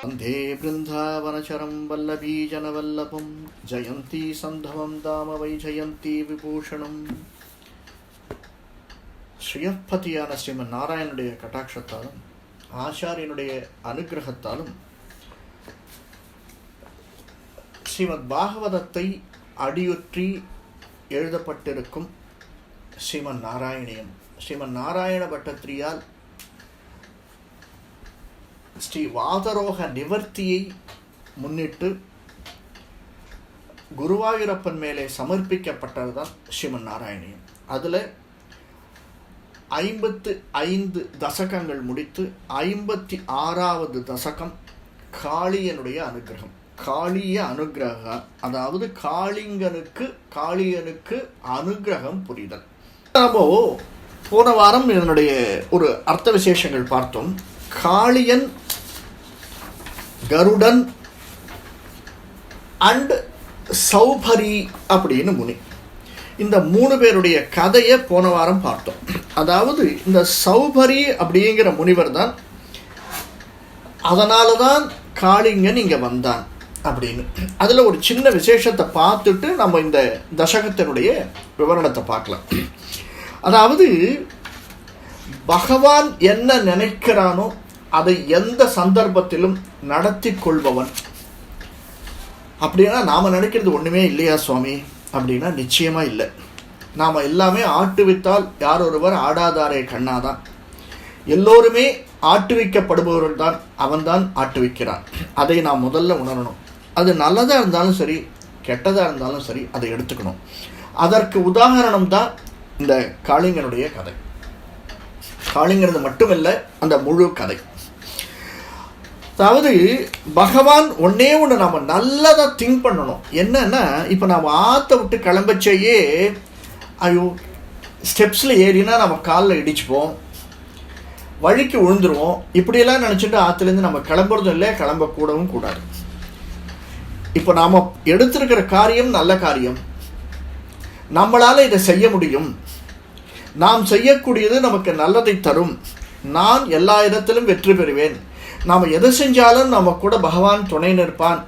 वन्दे बृन्दावनचरं वल्लभीजनवल्लभं जयन्ती सन्धवं दाम वै ஜெயந்தி விபூஷணம் ஸ்ரீயப்பதியான ஸ்ரீமன் நாராயணனுடைய கட்டாட்சத்தாலும் ஆச்சாரியனுடைய அனுகிரகத்தாலும் ஸ்ரீமத் பாகவதத்தை அடியொற்றி எழுதப்பட்டிருக்கும் ஸ்ரீமன் நாராயணியம் ஸ்ரீமன் நாராயண பட்டத்திரியால் ஸ்ரீ வாதரோக நிவர்த்தியை முன்னிட்டு குருவாயூரப்பன் மேலே சமர்ப்பிக்கப்பட்டது தான் ஸ்ரீமன் நாராயணியம் அதில் ஐம்பத்து ஐந்து தசகங்கள் முடித்து ஐம்பத்தி ஆறாவது தசகம் காளியனுடைய அனுகிரகம். காளிய அனுகிரக அதாவது காளிங்கனுக்கு காளியனுக்கு அனுகிரகம் புரிதல். நம்ம போன வாரம் இதனுடைய ஒரு அர்த்த விசேஷங்கள் பார்த்தோம். காளியன் கருடன் அண்ட் சௌபரி அப்படின்னு முனி. இந்த மூணு பேருடைய கதையை போன வாரம் பார்த்தோம். அதாவது இந்த சௌபரி அப்படிங்கிற முனிவர் தான் அதனால தான் காளிங்கன் இங்கே வந்தான் அப்படின்னு. அதில் ஒரு சின்ன விசேஷத்தை பார்த்துட்டு நம்ம இந்த தசகத்தினுடைய விவரணத்தை பார்க்கலாம். அதாவது பகவான் என்ன நினைக்கிறானோ அதை எந்த சந்தர்ப்பத்திலும் நடத்தி கொள்பவன் அப்படின்னா நாம் நினைக்கிறது ஒன்றுமே இல்லையா சுவாமி? அப்படின்னா நிச்சயமாக இல்லை. நாம் எல்லாமே ஆட்டுவித்தால் யார் ஒருவர் ஆடாதாரே கண்ணாதான். எல்லோருமே ஆட்டுவிக்கப்படுபவர்கள் தான் அவன்தான் ஆட்டுவிக்கிறான். அதை நாம் முதல்ல உணரணும். அது நல்லதாக இருந்தாலும் சரி கெட்டதாக இருந்தாலும் சரி அதை எடுத்துக்கணும். அதற்கு உதாரணம் தான் இந்த காளிங்கனுடைய கதை. காளிங்கிறது மட்டுமல்ல அந்த முழு கதை. அதாவது பகவான் ஒன்னே ஒன்று நம்ம நல்லதாக திங்க் பண்ணணும். என்னன்னா இப்போ நம்ம ஆற்ற விட்டு கிளம்பச்சையே ஐயோ ஸ்டெப்ஸில் ஏறினா நம்ம காலில் இடிச்சுப்போம். வழிக்கு விழுந்துருவோம் இப்படியெல்லாம் நினச்சிட்டு ஆற்றுலேருந்து நம்ம கிளம்புறதும் இல்லை கிளம்பக்கூடவும் கூடாது. இப்போ நாம் எடுத்திருக்கிற காரியம் நல்ல காரியம். நம்மளால் இதை செய்ய முடியும். நாம் செய்யக்கூடியது நமக்கு நல்லதை தரும். நான் எல்லா இடத்திலும் வெற்றி பெறுவேன். நாம் எது செஞ்சாலும் நம்ம கூட பகவான் துணை நிற்பான்.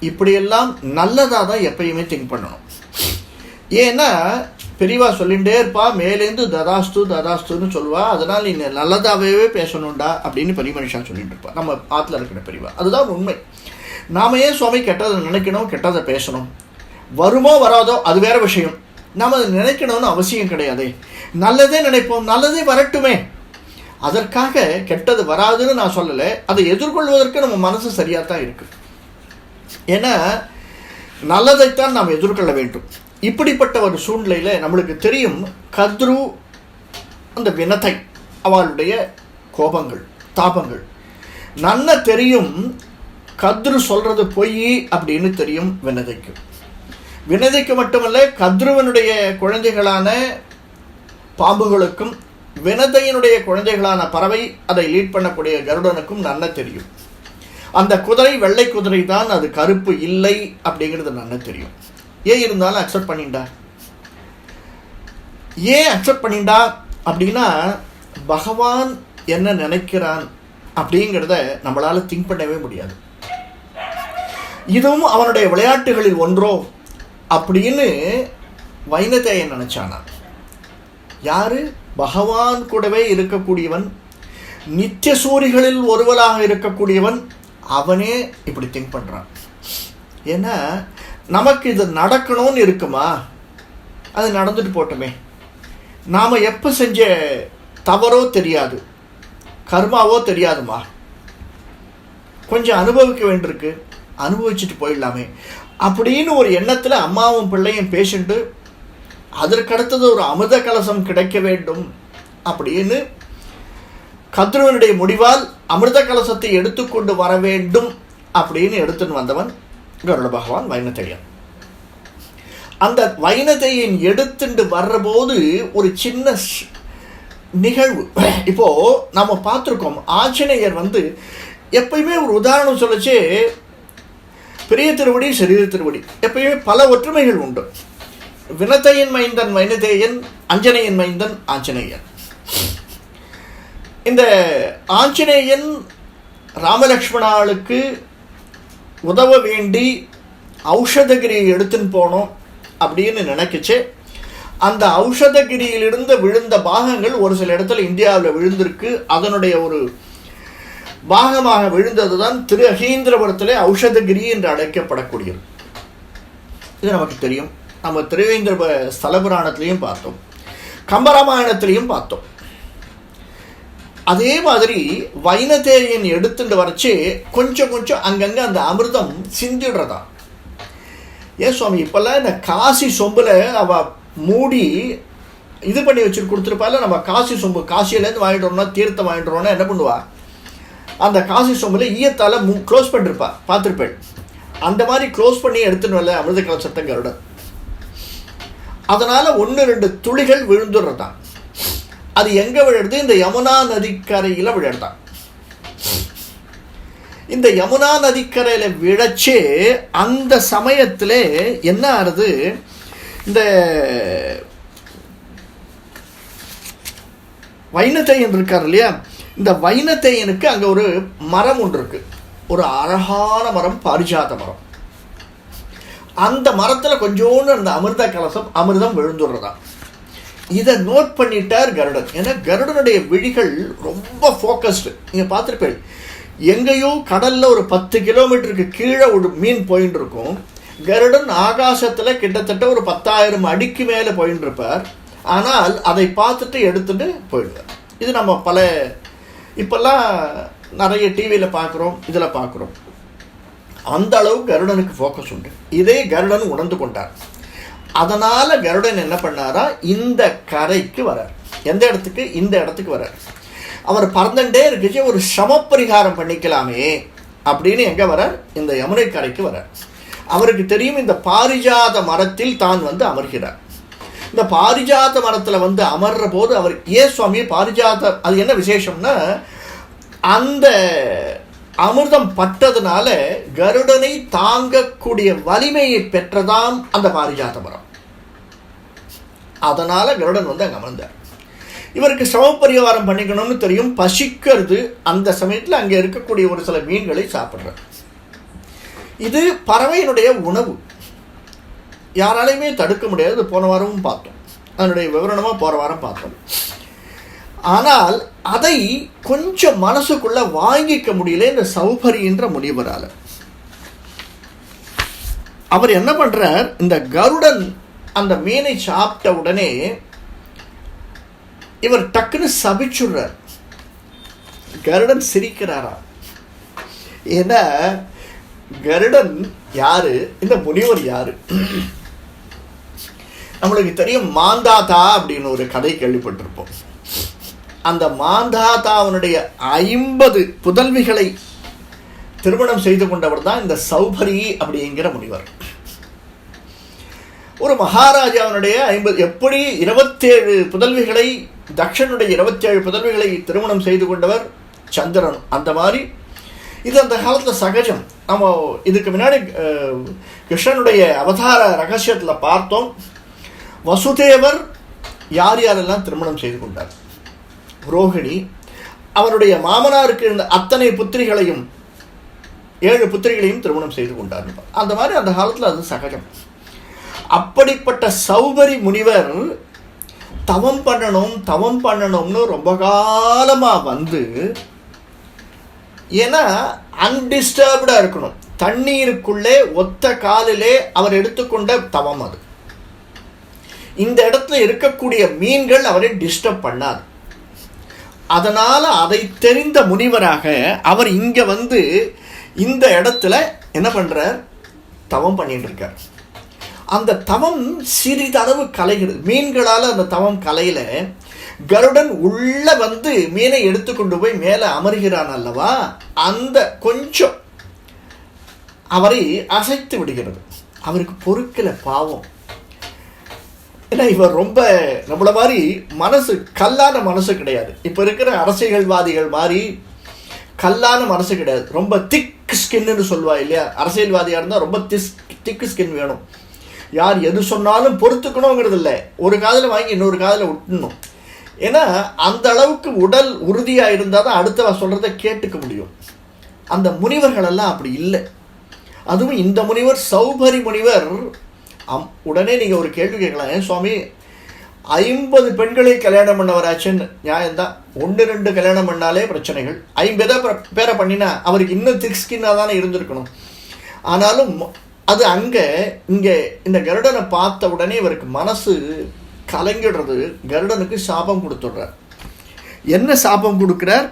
இப்படியெல்லாம் நல்லதாக தான் எப்பயுமே திங்க் பண்ணணும். ஏன்னா பெரியவா சொல்லிகிட்டே இருப்பா மேலேருந்து ததாஸ்து ததாஸ்துன்னு சொல்லுவா. அதனால் நீ நல்லதாகவே பேசணும்டா அப்படின்னு பெரியமனுஷா சொல்லிட்டு இருப்பா. நம்ம ஆற்றுல இருக்கிற பெரியவா. அதுதான் உண்மை. நாம ஏன் சுவாமி கெட்டதை நினைக்கணும் கெட்டதை பேசணும்? வருமோ வராதோ அது வேற விஷயம். நாம் அதை நினைக்கணும்னு அவசியம் கிடையாது. நல்லதே நினைப்போம் நல்லதே வரட்டுமே. அதற்காக கெட்டது வராதுன்னு நான் சொல்லலை. அதை எதிர்கொள்வதற்கு நம்ம மனசு சரியாக தான் இருக்குது ஏன்னா நல்லதைத்தான் நாம் எதிர்கொள்ள வேண்டும். இப்படிப்பட்ட ஒரு சூழ்நிலையில் நம்மளுக்கு தெரியும் கத்ரு அந்த வினத்தை அவளுடைய கோபங்கள் தாபங்கள். நன்ன தெரியும் கத்ரு சொல்கிறது பொய் அப்படின்னு தெரியும் வினதைக்கு. வினதைக்கு மட்டுமல்ல கத்ருவனுடைய குழந்தைகளான பாம்புகளுக்கும் வினதையினுடைய குழந்தைகளான பறவை அதை லீட் பண்ணக்கூடிய கருடனுக்கும் நன்ன தெரியும். அந்த குதிரை வெள்ளை குதிரை தான் அது கருப்பு இல்லை அப்படிங்கிறது நன்ன தெரியும். ஏன் இருந்தாலும் அக்செப்ட் பண்ணிண்டா? ஏன் அக்செப்ட் பண்ணிண்டா? அப்படின்னா பகவான் என்ன நினைக்கிறான் அப்படிங்கிறத நம்மளால் திங்க் பண்ணவே முடியாது. இதுவும் அவனுடைய விளையாட்டுகளில் ஒன்றோ அப்படின்னு வைனதேயன் நினச்சானா யாரு? பகவான் கூடவே இருக்கக்கூடியவன் நித்திய சூரிகளில் ஒருவனாக இருக்கக்கூடியவன் அவனே இப்படி திங்க் பண்ணுறான் ஏன்னா நமக்கு இது நடக்கணும்னு இருக்குமா? அது நடந்துட்டு போட்டோமே. நாம் எப்போ செஞ்ச தவறோ தெரியாது. கர்மாவோ தெரியாதுமா? கொஞ்சம் அனுபவிக்க வேண்டியிருக்கு. அனுபவிச்சுட்டு போயிடலாமே. அப்படின்னு ஒரு எண்ணத்தில் அம்மாவும் பிள்ளையும் பேஷண்ட்டு அதற்கடுத்தது ஒரு அமிர்த கலசம் கிடைக்க வேண்டும் அப்படின்னு கத்ருவனுடைய முடிவால் அமிர்த கலசத்தை எடுத்துக்கொண்டு வர வேண்டும் அப்படின்னு எடுத்துன்னு வந்தவன் கருட பகவான் வைனத்தையன் அந்த வைனத்தையன் எடுத்துட்டு வர்றபோது ஒரு சின்ன நிகழ்வு. இப்போ நம்ம பார்த்துருக்கோம் ஆஞ்சநேயர் வந்து எப்பயுமே ஒரு உதாரணம் சொல்லச்சு பெரிய திருவடி சிறிய திருவடி. எப்பயுமே பல ஒற்றுமைகள் உண்டு. வினத்தையின் மைந்தன் வைனதேயன் அஞ்சனையின் மைந்தன் ஆஞ்சநேயன். இந்த ஆஞ்சநேயன் ராமலக்ஷ்மணாளுக்கு உதவ வேண்டி ஔஷதகிரியை எடுத்துன்னு போனோம் அப்படின்னு நினைக்கிச்சு. அந்த ஔஷதகிரியிலிருந்து விழுந்த பாகங்கள் ஒரு சில இடத்துல இந்தியாவில் விழுந்திருக்கு. அதனுடைய ஒரு பாகமாக விழுந்தது தான் திரு அகீந்திரபுரத்தில் ஔஷதகிரி என்று அழைக்கப்படக்கூடியது. இது நமக்கு தெரியும். நம்ம திருவேந்திர ஸ்தலபுராணத்திலையும் பார்த்தோம். கம்பராமாயணத்திலையும் பார்த்தோம். அதே மாதிரி வைனதேயன் எடுத்துட்டு வரைச்சு கொஞ்சம் கொஞ்சம் அங்கங்கே அந்த அமிர்தம் சிந்திடுறதா. ஏன் சுவாமி இப்போல்லாம் இந்த காசி சொம்பில் அவ மூடி இது பண்ணி வச்சுட்டு கொடுத்துருப்பால நம்ம காசி சொம்பு காசியிலேருந்து வாங்கிட்டு வரோம்னா தீர்த்தம் வாங்கிட்டு வரோம்னா என்ன பண்ணுவா? அந்த காசி சொம்பில் ஈயத்தால் மூ க்ளோஸ் பண்ணிருப்பா பார்த்துருப்பேன். அந்த மாதிரி க்ளோஸ் பண்ணி எடுத்துன்னு வரல அமிர்த கலசத்தை கருடன் அதனால் ஒன்று ரெண்டு துளிகள் விழுந்துடுறதான் அது எங்கே விழுது இந்த யமுனா நதிக்கரையில் விழுதான் இந்த யமுனா நதிக்கரையில் விழச்சே அந்த சமயத்தில் என்ன ஆறுது? இந்த வைனத்தையன் இருக்கார் இல்லையா? இந்த வைனத்தையனுக்கு அங்கே ஒரு மரம் ஒன்று இருக்குது ஒரு அழகான மரம் பாரிஜாத மரம். அந்த மரத்தில் கொஞ்சோண்டு அந்த அமிர்த கலசம் அமிர்தம் விழுந்துடுறதா. இதை நோட் பண்ணிட்டார் கருடன். ஏன்னா கருடனுடைய விழிகள் ரொம்ப ஃபோக்கஸ்டு நீங்கள் பார்த்துருப்பேன் எங்கேயோ கடலில் ஒரு பத்து கிலோமீட்டருக்கு கீழே ஒரு மீன் போயின்னு இருக்கும். கருடன் ஆகாசத்தில் கிட்டத்தட்ட ஒரு பத்தாயிரம் அடிக்கு மேலே போயின்னு இருப்பார். ஆனால் அதை பார்த்துட்டு எடுத்துகிட்டு போயிடுவார். இது நம்ம பல இப்போல்லாம் நிறைய டிவியில் பார்க்குறோம் இதில் பார்க்குறோம். அந்த அளவு கருடனுக்கு ஃபோக்கஸ் உண்டு. இதே கருடன் உணர்ந்து கொண்டார். அதனால் கருடன் என்ன பண்ணாரா? இந்த கரைக்கு வரார். எந்த இடத்துக்கு? இந்த இடத்துக்கு வரார். அவர் பறந்துட்டே இருக்குச்சு ஒரு சமப்பரிகாரம் பண்ணிக்கலாமே அப்படின்னு எங்கே வரார்? இந்த யமுனை கரைக்கு வரார். அவருக்கு தெரியும் இந்த பாரிஜாத மரத்தில் தான் வந்து அமர்கிறார். இந்த பாரிஜாத மரத்தில் வந்து அமர்ற போது அவர் ஏ சுவாமி பாரிஜாத அது என்ன விசேஷம்னா அந்த அமிர்தம் பட்டதுனால கருடனை தாங்கக்கூடிய வலிமையை பெற்றதாம் அந்த பாரிஜாத மரம். அதனால கருடன் வந்து அங்கே அமர்ந்தார். இவருக்கு சமப்பரிவாரம் பண்ணிக்கணும்னு தெரியும். பசிக்கிறது அந்த சமயத்தில் அங்கே இருக்கக்கூடிய ஒரு சில மீன்களை சாப்பிட்ற இது பறவையினுடைய உணவு. யாராலையுமே தடுக்க முடியாது. போன வாரமும் பார்த்தோம். அதனுடைய விவரணமாக போன வாரம் பார்த்தோம். ஆனால் அதை கொஞ்சம் மனசுக்குள்ள வாங்கிக்க முடியல இந்த சௌபரின்ற முனிவரால். அவர் என்ன பண்றார்? இந்த கருடன் அந்த மீனை சாப்பிட்ட உடனே இவர் டக்குன்னு சபிச்சுடுறார். கருடன் சிரிக்கிறாரா ஏன்னா கருடன் யாரு? இந்த முனிவர் யாரு? நம்மளுக்கு தெரியும் மாந்தாதா அப்படின்னு ஒரு கதை கேள்விப்பட்டிருப்போம். அந்த மாந்தாதா அவனுடைய ஐம்பது புதல்விகளை திருமணம் செய்து கொண்டவர் தான் இந்த சௌபரி அப்படிங்கிற முனிவர். ஒரு மகாராஜாவினுடைய ஐம்பது எப்படி இருபத்தேழு புதல்விகளை தக்ஷனுடைய இருபத்தேழு புதல்விகளை திருமணம் செய்து கொண்டவர் சந்திரன் அந்த மாதிரி. இது அந்த காலத்தில் சகஜம். நம்ம இதுக்கு முன்னாடி கிருஷ்ணனுடைய அவதார ரகசியத்தில் பார்த்தோம். வசுதேவர் யார் யாரெல்லாம் திருமணம் செய்து கொண்டார்? ரோகிணி அவருடைய மாமனாருக்கு இருந்த அத்தனை புத்திரிகளையும் ஏழு புத்திரிகளையும் திருமணம் செய்து கொண்டார். அந்த மாதிரி அந்த காலத்தில் அது சகஜம். அப்படிப்பட்ட சௌபரி முனிவர் தவம் பண்ணணும் தவம் பண்ணணும்னு ரொம்ப காலமாக வந்து ஏன்னா அன்டிஸ்டர்ப்டாக இருக்கணும். தண்ணீருக்குள்ளே ஒத்த காலிலே அவர் எடுத்துக்கொண்ட தவம் அது. இந்த இடத்துல இருக்கக்கூடிய மீன்கள் அவரை டிஸ்டர்ப் பண்ணாது. அதனால் அதை தெரிந்த முனிவராக அவர் இங்கே வந்து இந்த இடத்துல என்ன பண்ணுறார் தவம் பண்ணிட்டு இருக்கார். அந்த தவம் சிறிதளவு கலைகிறது. மீன்களால் அந்த தவம் கலையில கருடன் உள்ளே வந்து மீனை எடுத்துக்கொண்டு போய் மேலே அமர்கிறான் அல்லவா? அந்த கொஞ்சம் அவரை அசைத்து விடுகிறது. அவருக்கு பொறுக்கலை பாவம். ஏன்னா இவர் ரொம்ப நம்மள மாதிரி மனசு கல்லான மனசு கிடையாது. இப்போ இருக்கிற அரசியல்வாதிகள் மாதிரி கல்லான மனசு கிடையாது. ரொம்ப திக் ஸ்கின்னு சொல்லுவா இல்லையா? அரசியல்வாதியாக இருந்தால் ரொம்ப திஸ் திக்கு ஸ்கின் வேணும். யார் எது சொன்னாலும் பொறுத்துக்கணுங்கிறது இல்லை. ஒரு காதில் வாங்கி இன்னொரு காதில் விட்டுணும் ஏன்னா அந்த அளவுக்கு உடல் உறுதியாக இருந்தால் தான் அடுத்தவ சொல்கிறத கேட்டுக்க முடியும். அந்த முனிவர்களெல்லாம் அப்படி இல்லை. அதுவும் இந்த முனிவர் சௌபரி முனிவர் அம் உடனே நீங்கள் ஒரு கேள்வி கேட்கலாம். ஏன் சுவாமி ஐம்பது பெண்களை கல்யாணம் பண்ணவராச்சுன்னு நியாயம்தான். ஒன்று ரெண்டு கல்யாணம் பண்ணாலே பிரச்சனைகள். ஐம்பதா பேரை பண்ணினா அவருக்கு இன்னும் திக் ஸ்கின்னாக தானே இருந்திருக்கணும். ஆனாலும் அது அங்கே இங்கே இந்த கருடனை பார்த்த உடனே இவருக்கு மனசு கலங்கிடுறது. கருடனுக்கு சாபம் கொடுத்துடுறார். என்ன சாபம் கொடுக்குறார்?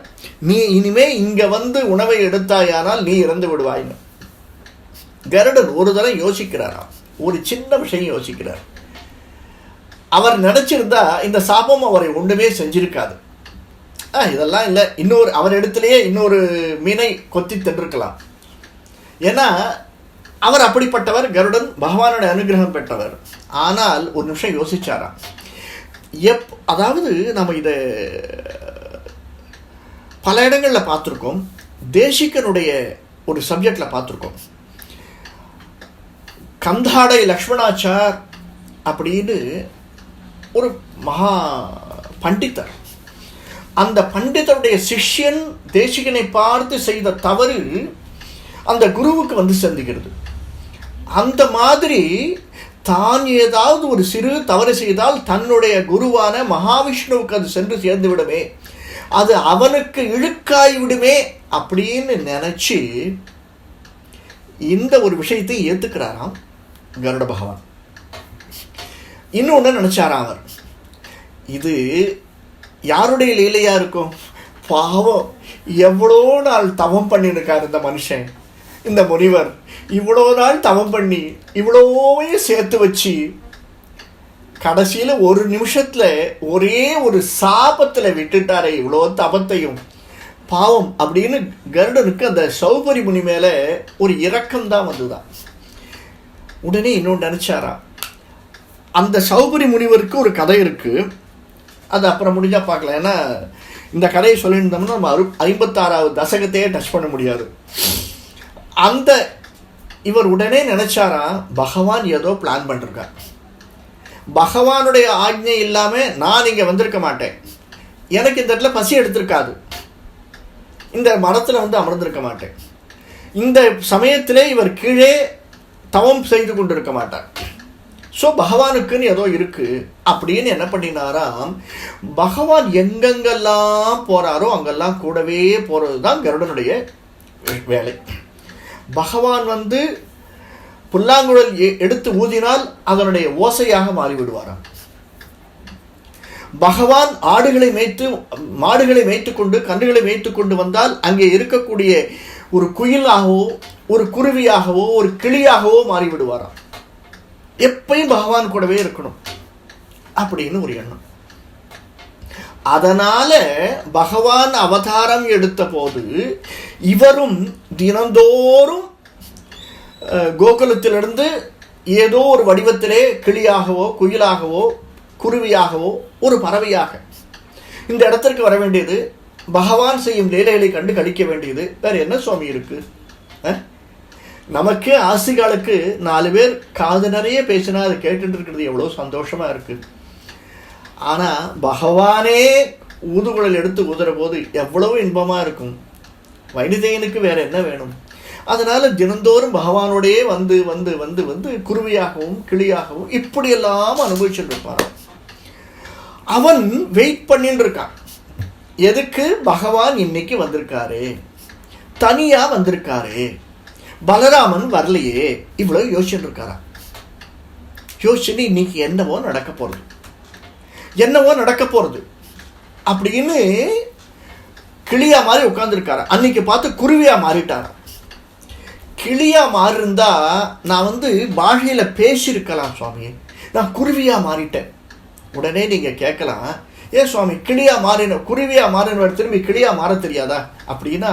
நீ இனிமே இங்கே வந்து உணவை எடுத்தாயானால் நீ இறந்து விடுவாயின்னு. கருடன் ஒரு தடவை யோசிக்கிறாராம். ஒரு சின்ன விஷயம் யோசிக்கிறார். அவர் நினச்சிருந்தா இந்த சாபம் அவரை ஒன்றுமே செஞ்சிருக்காது. ஆ இதெல்லாம் இல்லை. இன்னொரு அவர் இடத்துலையே இன்னொரு மீனை கொத்தி தின்றுக்கலாம். ஏன்னா அவர் அப்படிப்பட்டவர் கருடன் பகவானுடைய அனுகிரகம் பெற்றவர். ஆனால் ஒரு நிமிஷம் யோசிச்சாராம். எப் அதாவது நம்ம இதை பல இடங்களில் பார்த்துருக்கோம். தேசிகனுடைய ஒரு சப்ஜெக்டில் பார்த்துருக்கோம். கந்தாடை லக்ஷ்மணாச்சார் அப்படின்னு ஒரு மகா பண்டிதர். அந்த பண்டிதருடைய சிஷ்யன் தேசிகனை பார்த்து செய்த தவறு அந்த குருவுக்கு வந்து சந்திக்கிறது அந்த மாதிரி தான் ஏதாவது ஒரு சிறு தவறு செய்தால் தன்னுடைய குருவான மகாவிஷ்ணுவுக்கு அது சென்று சேர்ந்து விடுமே அது அவனுக்கு இழுக்காய் விடுமே அப்படின்னு நினச்சி இந்த ஒரு விஷயத்தை ஏற்றுக்கிறாராம் கருட பகவான். இன்னொன்று நினச்சாராம் அவர்? இது யாருடைய லீலையாக இருக்கும்? பாவம். எவ்வளோ நாள் தவம் பண்ணியிருக்கார் இந்த மனுஷன் இந்த முனிவர். இவ்வளோ நாள் தவம் பண்ணி இவ்வளோவே சேர்த்து வச்சு கடைசியில் ஒரு நிமிஷத்தில் ஒரே ஒரு சாபத்தில் விட்டுட்டாரே இவ்வளோ தபத்தையும் பாவம் அப்படின்னு கருடனுக்கு அந்த சௌபரி முனி மேலே ஒரு இரக்கம் தான் வந்துதான் உடனே இன்னொன்று நினச்சாரா? அந்த சௌபரி முனிவருக்கு ஒரு கதை இருக்குது அது அப்புறம் முடிஞ்சால் பார்க்கலாம். ஏன்னா இந்த கதையை சொல்லியிருந்தோம்னா நம்ம அறு ஐம்பத்தாறாவது தசகத்தையே டச் பண்ண முடியாது. அந்த இவர் உடனே நினச்சாரா பகவான் ஏதோ பிளான் பண்ணிருக்கார். பகவானுடைய ஆக்ஞை இல்லாமல் நான் இங்கே வந்திருக்க மாட்டேன். எனக்கு இந்த இடத்துல பசி எடுத்திருக்காது. இந்த மரத்தில் வந்து அமர்ந்திருக்க மாட்டேன். இந்த சமயத்திலே இவர் கீழே தவம் செய்து கொண்டிருக்க மாட்டார். ஸோ பகவானுக்குன்னு ஏதோ இருக்கு. அப்படின்னு என்ன பண்ணினாராம்? பகவான் எங்கெங்கெல்லாம் போறாரோ அங்கெல்லாம் கூடவே போகிறது தான் கருடனுடைய வேலை. பகவான் வந்து புல்லாங்குழல் எ- எடுத்து ஊதினால் அதனுடைய ஓசையாக மாறிவிடுவாராம். பகவான் ஆடுகளை மேய்த்து மாடுகளை மேய்த்து கொண்டு கன்றுகளை மேய்த்து கொண்டு வந்தால் அங்கே இருக்கக்கூடிய ஒரு குயிலாகவோ ஒரு குருவியாகவோ ஒரு கிளியாகவோ மாறிவிடுவாராம். எப்பயும் பகவான் கூடவே இருக்கணும் அப்படின்னு ஒரு எண்ணம். அதனால பகவான் அவதாரம் எடுத்த போது இவரும் தினந்தோறும் கோகுலத்திலிருந்து ஏதோ ஒரு வடிவத்திலே கிளியாகவோ குயிலாகவோ குருவியாகவோ ஒரு பறவையாக. இந்த இடத்திற்கு வர வேண்டியது பகவான் செய்யும் லீலைகளை கண்டு கழிக்க வேண்டியது. வேற என்ன சுவாமி இருக்கு? நமக்கே ஆசிகாலுக்கு நாலு பேர் காது நிறைய பேசினா அதை கேட்டுட்டு இருக்கிறது எவ்வளோ சந்தோஷமாக இருக்குது ஆனால் பகவானே ஊதுகுழல் எடுத்து ஊதுற போது எவ்வளவு இன்பமாக இருக்கும். வைனிதையனுக்கு வேறு என்ன வேணும்? அதனால் தினந்தோறும் பகவானோடையே வந்து வந்து வந்து வந்து குருவியாகவும் கிளியாகவும் இப்படியெல்லாம் அனுபவிச்சுட்டு இருப்பான் அவன் வெயிட் பண்ணிட்டு இருக்கான். எதுக்கு? பகவான் இன்னைக்கு வந்திருக்காரு. தனியாக வந்திருக்காரு. பலராமன் வரலையே. இவ்வளோ யோசிச்சுட்டு இருக்காரா? யோசிச்சுட்டு இன்னைக்கு என்னவோ நடக்க போகிறது என்னவோ நடக்க போகிறது அப்படின்னு கிளியா மாதிரி உட்காந்துருக்காரு அன்னைக்கு பார்த்து குருவியா மாறிட்டாராம் கிளியா மாறிருந்தா நான் வந்து பாஷையில் பேசியிருக்கலாம் சுவாமி நான் குருவியாக மாறிட்டேன். உடனே நீங்கள் கேட்கலாம் ஏ சுவாமி கிளியாக மாறின குருவியாக மாறினவர் திரும்பி கிளியாக மாற தெரியாதா? அப்படின்னா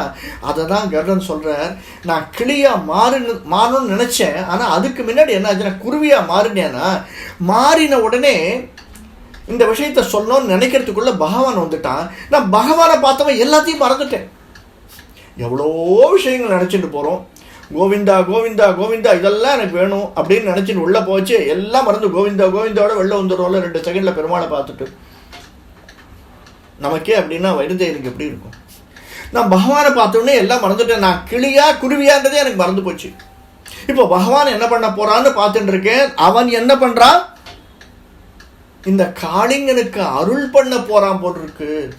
அதை தான் கருடன் சொல்கிறார் நான் கிளியாக மாறின மாறணும்னு நினச்சேன் ஆனால் அதுக்கு முன்னாடி என்ன ஆச்சுன்னா குருவியாக மாறினேன்னா மாறின உடனே இந்த விஷயத்த சொல்லணும்னு நினைக்கிறதுக்குள்ள பகவான் வந்துட்டான். நான் பகவானை பார்த்தவன் எல்லாத்தையும் மறந்துட்டேன். எவ்வளோ விஷயங்கள் நினச்சிட்டு போகிறோம் கோவிந்தா கோவிந்தா கோவிந்தா இதெல்லாம் எனக்கு வேணும் அப்படின்னு நினச்சின்னு உள்ளே போச்சு. எல்லாம் மறந்து கோவிந்தா கோவிந்தாவோட வெளில வந்துடுறோம்ல ரெண்டு செகண்டில் பெருமாளை பார்த்துட்டு. நமக்கே அப்படின்னா வைருதேனுக்கு எப்படி இருக்கும்? நான் பகவானை பார்த்தோன்னே எல்லாம் மறந்துட்டேன். நான் கிளியா குருவியான்றதே எனக்கு மறந்து போச்சு. இப்போ பகவான் என்ன பண்ண போறான்னு பார்த்துட்டு இருக்கேன். அவன் என்ன பண்றான் இந்த காளிங்கனுக்கு அருள் பண்ண போறான் இருக்கு.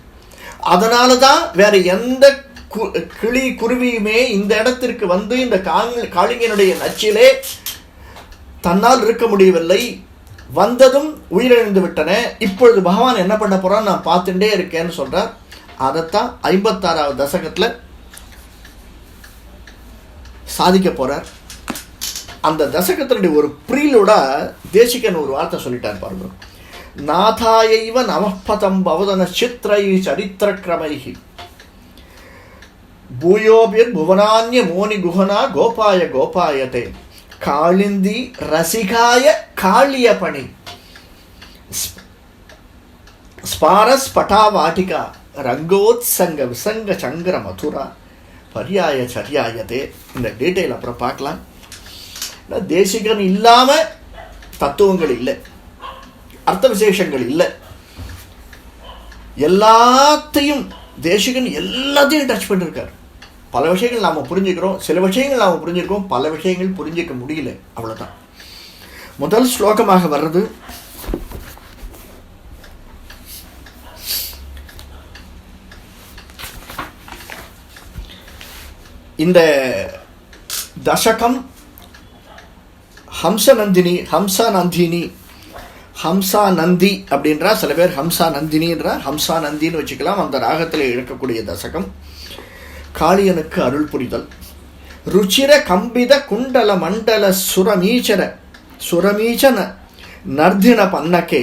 அதனால தான் வேற எந்த கு- கிளி குருவியுமே இந்த இடத்திற்கு வந்து இந்த காங் காளிங்கனுடைய நச்சிலே தன்னால் இருக்க முடியவில்லை. வந்ததும் உயிரிழந்து விட்டன. இப்பொழுது பகவான் என்ன பண்ண போகிறான் நான் பார்த்துட்டே இருக்கேன்னு சொல்கிறார் அதைத்தான் ஐம்பத்தாறாவது தசகத்தில் சாதிக்க போகிறார் அந்த தசகத்தினுடைய ஒரு ப்ரீலோட தேசிகன் ஒரு வார்த்தை சொல்லிட்டார் பாருங்க. நாதாயைவ நமப்பதம் பவதன சித்திரை சரித்திர கிரமைகி பூயோபிர் புவனான்ய மோனி குஹனா கோபாய கோபாயதே. காளிந்தி ரசிகாய காளிய பணி. ஸ்பாரஸ் பட்டாவாட்டிகா ரங்கோத்சங்க விசங்க சங்கர மதுரா. பரியாய சரியாயதே இந்த டீட்டெயில் அப்புறம் பார்க்கலாம். தேசிகன் இல்லாமல் தத்துவங்கள் இல்லை. அர்த்த விசேஷங்கள் இல்லை. எல்லாத்தையும் தேசிகன் எல்லாத்தையும் டச் பண்ணிருக்கார். பல விஷயங்கள் நாம் புரிஞ்சுக்கிறோம் சில விஷயங்கள் நாம் புரிஞ்சுக்கிறோம் பல விஷயங்கள் புரிஞ்சிக்க முடியல. அவ்வளோதான் முதல் ஸ்லோகமாக வர்றது இந்த தசகம் ஹம்சநந்தினி ஹம்சா நந்தினி ஹம்சா நந்தி அப்படின்றா சில பேர் ஹம்சா நந்தினின்றா ஹம்சா நந்தின்னு வச்சுக்கலாம் அந்த ராகத்தில் இருக்கக்கூடிய தசகம். காளியனுக்கு அருள் புரிதல். ருச்சிர கம்பித குண்டல மண்டல சுரமீச்சர சுரமீச்சன நர்தின பன்னகே.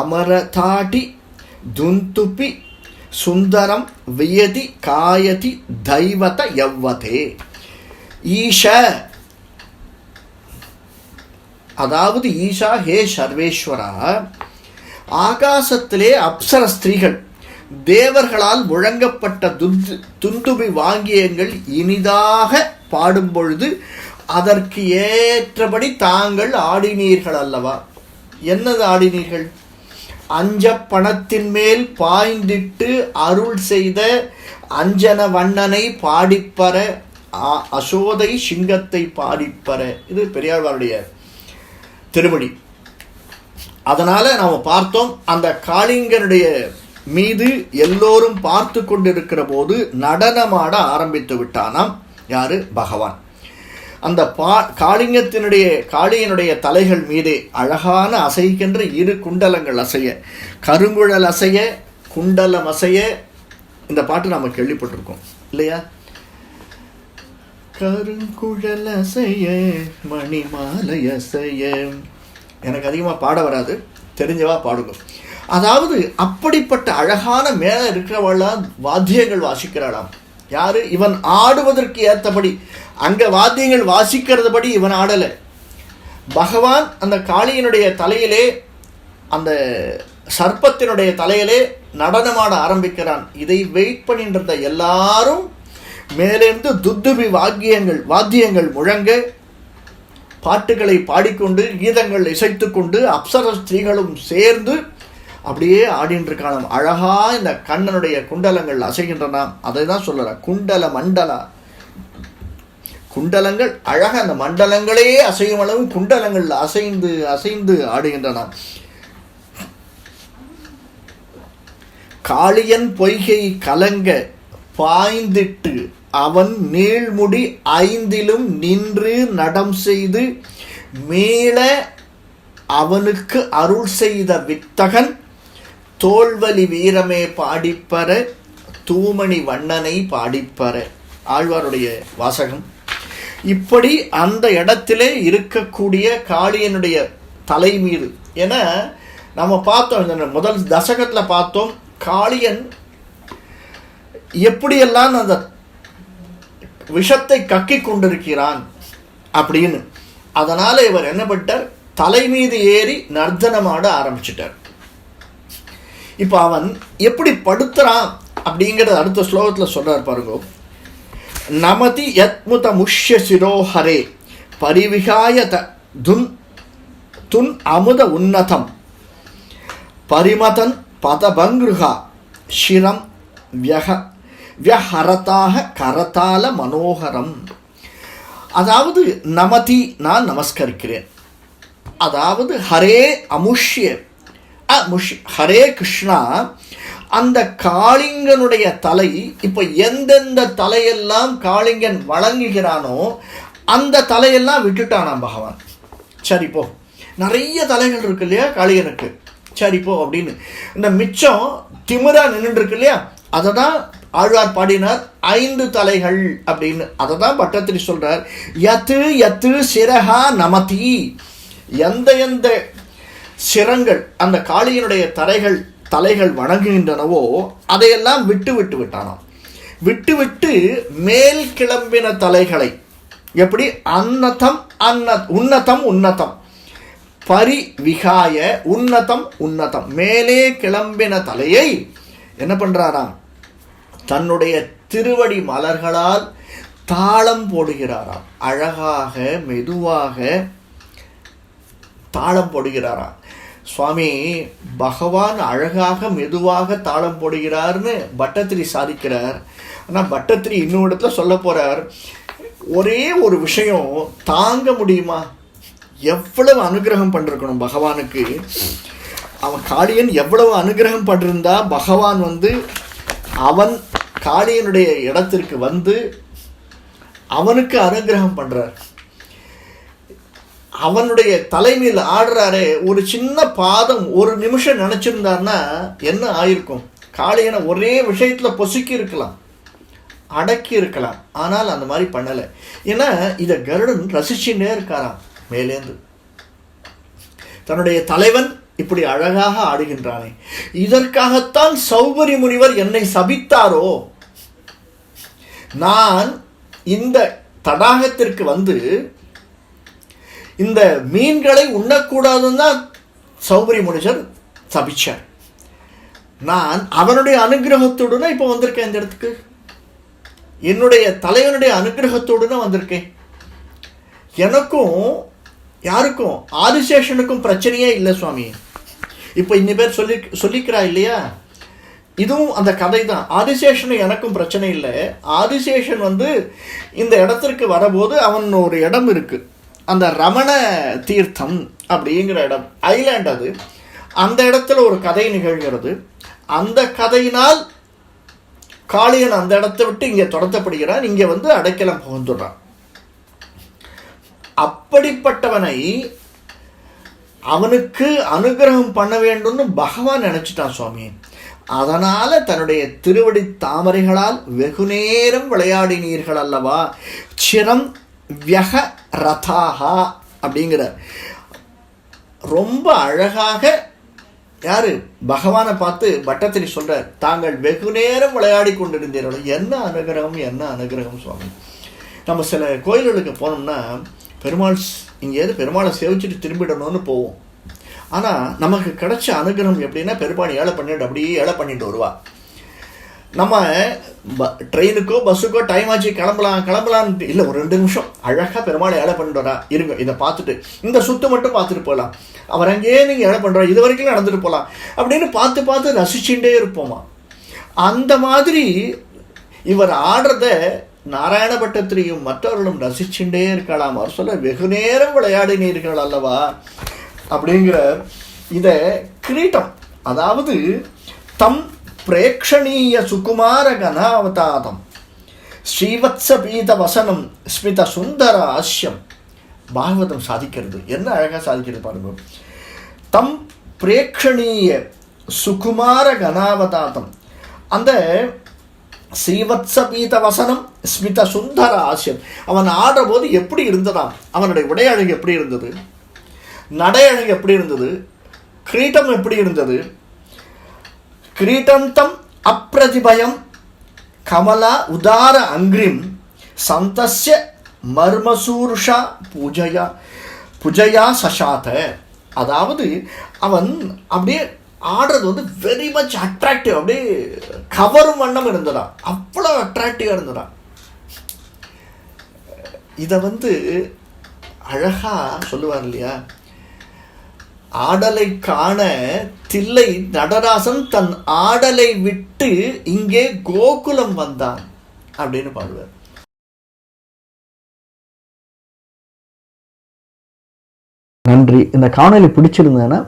அமரதாட்டி துந்துப்பி சுந்தரம் வியதி காயதி தைவத எவ்வதே ஈஷ. அதாவது ஈஷா ஹே சர்வேஸ்வரா ஆகாசத்திலே அப்சர ஸ்திரீகள். தேவர்களால் முழங்கப்பட்ட துந்து துந்துபி வாங்கியங்கள் இனிதாக பாடும் பொழுது அதற்கு ஏற்றபடி தாங்கள் ஆடினீர்கள் அல்லவா? என்னது ஆடினீர்கள்? அஞ்ச பணத்தின் மேல் பாய்ந்திட்டு அருள் செய்த அஞ்சன வண்ணனை பாடிப்பற அசோதை சிங்கத்தை பாடிப்பற இது பெரியாழ்வாருடைய திருமொழி. அதனால் நாம் பார்த்தோம் அந்த காளிங்கனுடைய மீது எல்லோரும் பார்த்து கொண்டிருக்கிற போது நடனமாட ஆரம்பித்து விட்டானாம். யாரு? பகவான். அந்த பா காளிங்கத்தினுடைய காளியனுடைய தலைகள் மீதே அழகான அசைகின்ற இரு குண்டலங்கள் அசைய கருங்குழல் அசைய குண்டலம் அசைய. இந்த பாட்டு நாம் கேள்விப்பட்டிருக்கோம். இல்லையா? கருங்குழல் அசைய மணிமாலை அசைய. எனக்கு அதிகமாக பாட வராது. தெரிஞ்சவா பாடுங்க. அதாவது அப்படிப்பட்ட அழகான மேலே இருக்கிறவளாம் வாத்தியங்கள் வாசிக்கிறாளாம். யாரு? இவன் ஆடுவதற்கு ஏற்றபடி அங்கே வாத்தியங்கள் வாசிக்கிறதுபடி இவன் ஆடலை. பகவான் அந்த காளியினுடைய தலையிலே அந்த சர்ப்பத்தினுடைய தலையிலே நடனமாட ஆரம்பிக்கிறான். இதை வெயிட் பண்ணிட்டு இருந்த எல்லாரும் மேலிருந்து துத்துபி வாக்கியங்கள் வாத்தியங்கள் முழங்க பாட்டுகளை பாடிக்கொண்டு கீதங்கள் இசைத்துக்கொண்டு அப்சர ஸ்திரீகளும் சேர்ந்து அப்படியே ஆடின்னு இருக்கானாம் அழகா இந்த கண்ணனுடைய குண்டலங்கள் அசைகின்றனாம் அதை தான் சொல்லுறேன் குண்டல மண்டலா. குண்டலங்கள் அழகாக அந்த மண்டலங்களே அசையும் அளவு குண்டலங்கள் அசைந்து அசைந்து ஆடுகின்றனாம் காளியன் பொய்கை கலங்க பாய்ந்திட்டு அவன் நீள்முடி ஐந்திலும் நின்று நடம் செய்து மீள அவனுக்கு அருள் செய்த வித்தகன் தோல்வலி வீரமே பாடிப்பற தூமணி வண்ணனை பாடிப்பற ஆழ்வாருடைய வாசகம். இப்படி அந்த இடத்திலே இருக்கக்கூடிய காளியனுடைய தலை மீது ஏன்னா நம்ம பார்த்தோம் இந்த முதல் தசகத்தில் பார்த்தோம் காளியன் எப்படியெல்லாம் அந்த விஷத்தை கக்கி கொண்டிருக்கிறான் அப்படின்னு. அதனால் இவர் என்ன பண்ணிட்டார்? தலை மீது ஏறி நர்த்தனமாட ஆரம்பிச்சிட்டார். இப்போ அவன் எப்படி படுத்துறான் அப்படிங்கிறத அடுத்த ஸ்லோகத்தில் சொல்கிறார் பாருங்க. நமதி யத்முத முஷ்ய சிரோஹரே பரிவிகாய த துன் துன் அமுத உன்னதம். பரிமதன் பதபங்கிருகா ஷிரம் வியக வியஹரதாக கரதால மனோகரம். அதாவது நமதி நான் நமஸ்கரிக்கிறேன். அதாவது ஹரே அமுஷ்ய முஷி ஹரே கிருஷ்ணா அந்த காளிங்கனுடைய தலை இப்போ எந்தெந்த தலையெல்லாம் காளிங்கன் வழங்குகிறானோ அந்த தலையெல்லாம் விட்டுட்டானாம் பகவான். சரி போ. நிறைய தலைகள் இருக்கு இல்லையா காளிகனுக்கு. சரி போ அப்படின்னு. இந்த மிச்சம் திமிரா நின்றுருக்கு இல்லையா அதை தான் ஆழ்வார் பாடினார் ஐந்து தலைகள் அப்படின்னு. அதை தான் பட்டத்திரி சொல்கிறார் யத்து யத்து சிரஹா நமதி. எந்த எந்த சிரங்கள் அந்த காளியினுடைய தரைகள் தலைகள் வணங்குகின்றனவோ அதையெல்லாம் விட்டு விட்டு விட்டானாம். விட்டு விட்டு மேல் கிளம்பின தலைகளை எப்படி? அன்னதம் அன்ன உன்னதம் உன்னதம். பரி விகாய உன்னதம் உன்னதம். மேலே கிளம்பின தலையை என்ன பண்ணுறாராம் தன்னுடைய திருவடி மலர்களால் தாளம் போடுகிறாராம். அழகாக மெதுவாக தாளம் போடுகிறாராம். சுவாமி பகவான் அழகாக மெதுவாக தாளம் போடுகிறார்னு பட்டத்திரி சாதிக்கிறார். ஆனால் பட்டத்திரி இன்னொரு இடத்துல சொல்ல போகிறார் ஒரே ஒரு விஷயம் தாங்க முடியுமா? எவ்வளவு அனுகிரகம் பண்ணிருக்கணும் பகவானுக்கு? அவன் காளியன் எவ்வளவு அனுகிரகம் பண்ணிருந்தா பகவான் வந்து அவன் காளியனுடைய இடத்திற்கு வந்து அவனுக்கு அனுகிரகம் பண்ணுறார் அவனுடைய தலைமையில் ஆடுறாரே ஒரு சின்ன பாதம் ஒரு நிமிஷம் நினச்சிருந்தார்னா என்ன ஆயிருக்கும்? காளையனை ஒரே விஷயத்தில் பொசுக்கி இருக்கலாம் அடக்கி இருக்கலாம். ஆனால் அந்த மாதிரி பண்ணலை. ஏன்னா இதை கருடன் ரசிச்சுட்டே இருக்காராம் மேலேந்து. தன்னுடைய தலைவன் இப்படி அழகாக ஆடுகின்றானே. இதற்காகத்தான் சௌகரி முனிவர் என்னை சபித்தாரோ? நான் இந்த தடாகத்திற்கு வந்து இந்த மீன்களை உண்ணக்கூடாதுன்னு தான் சௌபரி முனிஷர் சபிச்சார். நான் அவனுடைய அனுகிரகத்தோடு இப்போ வந்திருக்கேன் இந்த இடத்துக்கு. என்னுடைய தலைவனுடைய அனுகிரகத்தோடு வந்திருக்கேன். எனக்கும் யாருக்கும் ஆதிசேஷனுக்கும் பிரச்சனையே இல்லை சுவாமி. இப்போ இன்னி பேர் சொல்லி சொல்லிக்கிறா இல்லையா? இதுவும் அந்த கதை தான் ஆதிசேஷனும் எனக்கும் பிரச்சனை இல்லை. ஆதிசேஷன் வந்து இந்த இடத்திற்கு வரபோது அவன் ஒரு இடம் இருக்குது அந்த ரமண தீர்த்தம் அப்படிங்கிற இடம் ஐலாண்ட் அது. அந்த இடத்துல ஒரு கதை நிகழ்கிறது. அந்த கதையினால் காளியன் அந்த இடத்தை விட்டு இங்கே துரத்தப்படுகிறான். இங்கே வந்து அடைக்கலம் புகுந்துடுறான். அப்படிப்பட்டவனை அவனுக்கு அனுகிரகம் பண்ண வேண்டும்னு பகவான் நினச்சிட்டான் சுவாமி. அதனால் தன்னுடைய திருவடி தாமரைகளால் வெகுநேரம் விளையாடினீர்கள் அல்லவா? சிரம் வியக ரதாகா அப்படிங்கிற. ரொம்ப அழகாக யார்? பகவானை பார்த்து பட்டத்திரி சொல்கிறார் தாங்கள் வெகு நேரம் விளையாடி கொண்டிருந்தீர்கள். என்ன அனுகிரகம் என்ன அனுகிரகம் சுவாமி? நம்ம சில கோயில்களுக்கு போனோம்னா பெருமாள் இங்கேயாவது பெருமாளை சேவிச்சுட்டு திரும்பிடணும்னு போவோம். ஆனால் நமக்கு கிடைச்ச அனுகிரகம் எப்படின்னா பெருமாள் ஏழை பண்ணிட்டு அப்படியே ஏழை பண்ணிட்டு வருவாள் நம்ம ப ட்ரெயினுக்கோ பஸ்ஸுக்கோ டைம் ஆச்சு கிளம்பலாம் கிளம்பலான்ட்டு இல்லை ஒரு ரெண்டு நிமிஷம். அழகாக பெருமாளை ஏழை பண்ணிட்டு வரா இருங்க இதை பார்த்துட்டு. இந்த சுத்து மட்டும் பார்த்துட்டு போகலாம் அவர் அங்கேயே நீங்கள் ஏழை பண்ணுறா இது வரைக்கும் நடந்துட்டு போகலாம் அப்படின்னு பார்த்து பார்த்து ரசிச்சுட்டே இருப்போமா? அந்த மாதிரி இவர் ஆடுறத நாராயணபட்டத்திரியும் மற்றவர்களும் ரசிச்சுட்டே இருக்கலாம். அவர் சொல்ல வெகு நேரம் விளையாடினீர்கள் அல்லவா? அப்படிங்கிற இதை கிரீட்டம் அதாவது தம் பிரேக்ஷணீய சுகுமார கணாவதாதம் ஸ்ரீவத்ச பீத வசனம் ஸ்மித சுந்தர ஆசியம் பாகவதம் சாதிக்கிறது என்ன அழகாக சாதிக்கிறது பாருங்க. தம் பிரேக்ஷணீய சுகுமார கணாவதாதம் அந்த ஸ்ரீவத்சபீத வசனம் ஸ்மித சுந்தர ஆசியம் அவன் ஆடுறபோது எப்படி இருந்ததாம்? அவனுடைய உடையழகு எப்படி இருந்தது? நடையழகு எப்படி இருந்தது? கிரீட்டம் எப்படி இருந்தது? கிரீட்டந்தம் அப்பிரதிபயம் கமலா உதார அங்கிரிம் சந்தஸ்ய மர்மசூருஷா பூஜையா புஜையா சசாத. அதாவது அவன் அப்படியே ஆடுறது வந்து வெரி மச் அட்ராக்டிவ் அப்படியே கவரும் வண்ணம் இருந்ததா. அவ்வளோ அட்ராக்டிவாக இருந்ததா. இதை வந்து அழகாக சொல்லுவார் இல்லையா? ஆடலை காண தில்லை நடராசன் தன் ஆடலை விட்டு இங்கே கோகுலம் வந்தான் அப்படின்னு பாடுவார். நன்றி. இந்த காணொலி பிடிச்சிருந்தேன்னா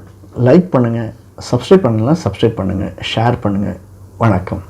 லைக் பண்ணுங்கள் சப்ஸ்கிரைப் பண்ணலாம் சப்ஸ்கிரைப் பண்ணுங்கள் ஷேர் பண்ணுங்கள் வணக்கம்.